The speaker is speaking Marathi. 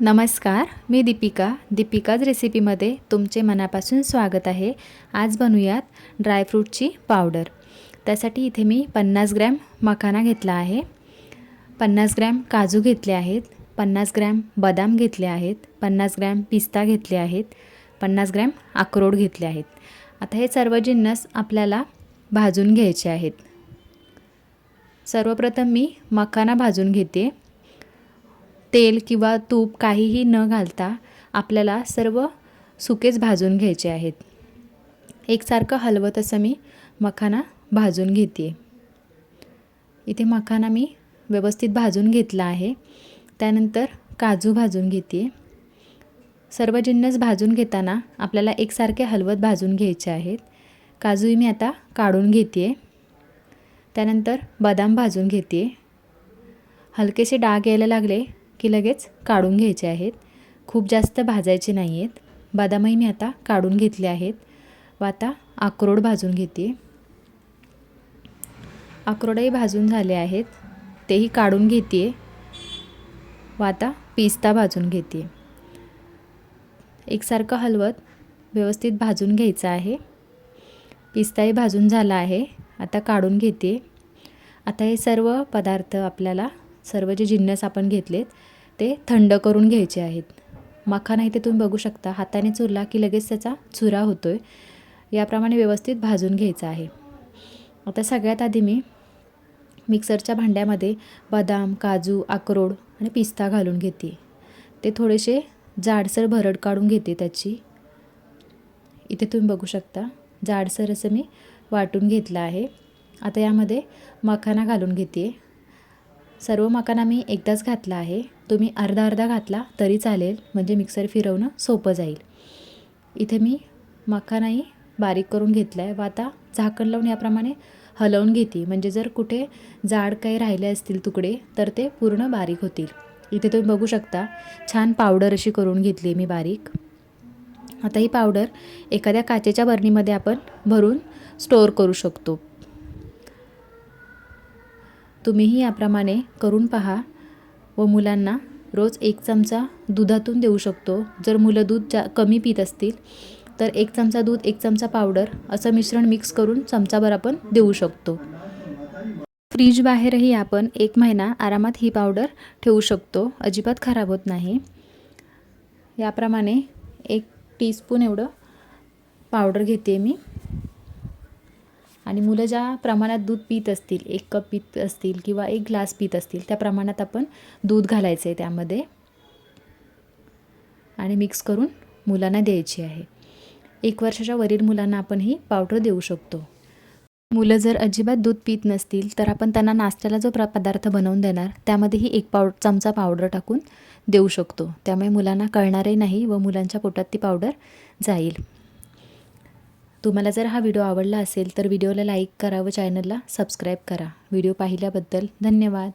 नमस्कार मी दीपिका. दीपिकाज रेसिपीमध्ये तुमचे मनापासून स्वागत आहे. आज बनवूयात ड्रायफ्रूटची पावडर. त्यासाठी इथे मी पन्नास ग्रॅम मखाना घेतला आहे. पन्नास ग्रॅम काजू घेतले आहेत. पन्नास ग्रॅम बदाम घेतले आहेत. पन्नास ग्रॅम पिस्ता घेतले आहेत. पन्नास ग्रॅम अक्रोड घेतले आहेत. आता हे सर्व जिन्नस आपल्याला भाजून घ्यायचे आहेत. सर्वप्रथम मी मखाना भाजून घेते. तेल किंवा तूप काहीही न घालता आपल्याला सर्व सुकेच भाजून घ्यायचे आहेत. एकसारखं हलवत असं मी मखाना भाजून घेते इथे मखाना मी व्यवस्थित भाजून घेतला आहे. त्यानंतर काजू भाजून घेते सर्व जिन्नस भाजून घेताना आपल्याला एकसारखे हलवत भाजून घ्यायचे आहेत. काजूही मी आता काढून घेते त्यानंतर बदाम भाजून घेते हलकेसे डाग यायला लागले की लगेच काढून घ्यायचे आहेत. खूप जास्त भाजायचे नाही आहेत बदामही मी आता काढून घेतले आहेत. व आता अक्रोड भाजून घेते अक्रोडही भाजून झाले आहेत. तेही काढून घेते व आता पिस्ता भाजून घेते एकसारखं हलवत व्यवस्थित भाजून घ्यायचं आहे. पिस्ताही भाजून झाला आहे. आता काढून घेते आता हे सर्व पदार्थ आपल्याला सर्व जे जिन्नस आपण घेतलेत ते थंड करून घ्यायचे आहेत. मखाना इथे तुम्ही बघू शकता. हाताने चुरला की लगेच त्याचा चुरा होतो आहे याप्रमाणे व्यवस्थित भाजून घ्यायचा आहे. आता सगळ्यात आधी मी मिक्सरच्या भांड्यामध्ये बदाम काजू अक्रोड आणि पिस्ता घालून घेते. ते थोडेसे जाडसर भरड काढून घेते त्याची. इथे तुम्ही बघू शकता जाडसर असं मी वाटून घेतलं आहे. आता यामध्ये मखाना घालून घेते. सर्व मखाना मी एकदाच घातला आहे. तुम्ही अर्धा अर्धा घातला तरी चालेल. म्हणजे मिक्सर फिरवणं सोपं जाईल. इथे मी मखानाही बारीक करून घेतला आहे व आता झाकण लावून याप्रमाणे हलवून घेते. म्हणजे जर कुठे जाड काही राहिले असतील तुकडे तर ते पूर्ण बारीक होतील. इथे तुम्ही बघू शकता छान पावडर अशी करून घेतली मी बारीक. आता ही पावडर एखाद्या काचेच्या बरणीमध्ये आपण भरून स्टोअर करू शकतो. तुम्हीही याप्रमाणे करून पहा व मुलांना रोज एक चमचा दुधातून देऊ शकतो. जर मुलं दूध जा कमी पित असतील तर एक चमचा दूध एक चमचा पावडर असं मिश्रण मिक्स करून चमचाभर आपण देऊ शकतो. फ्रीज बाहेरही आपण एक महिना आरामात ही पावडर ठेवू शकतो. अजिबात खराब होत नाही. याप्रमाणे एक टीस्पून एवढं पावडर घेते मी. आणि मुलं ज्या प्रमाणात दूध पित असतील एक कप पित असतील किंवा एक ग्लास पित असतील त्या प्रमाणात आपण दूध घालायचं आहे त्यामध्ये. आणि मिक्स करून मुलांना द्यायची आहे. एक वर्षाच्या वरील मुलांना आपण ही पावडर देऊ शकतो. मुलं जर अजिबात दूध पित नसतील तर आपण त्यांना नाश्त्याला जो प्र पदार्थ बनवून देणार त्यामध्येही एक पाव चमचा पावडर टाकून देऊ शकतो. त्यामुळे मुलांना कळणारही नाही व मुलांच्या पोटात ती पावडर जाईल. तुम्हाला जर हा व्हिडिओ आवडला असेल तर व्हिडिओला लाईक करा व चॅनलला सबस्क्राईब करा. व्हिडिओ पाहिल्याबद्दल धन्यवाद.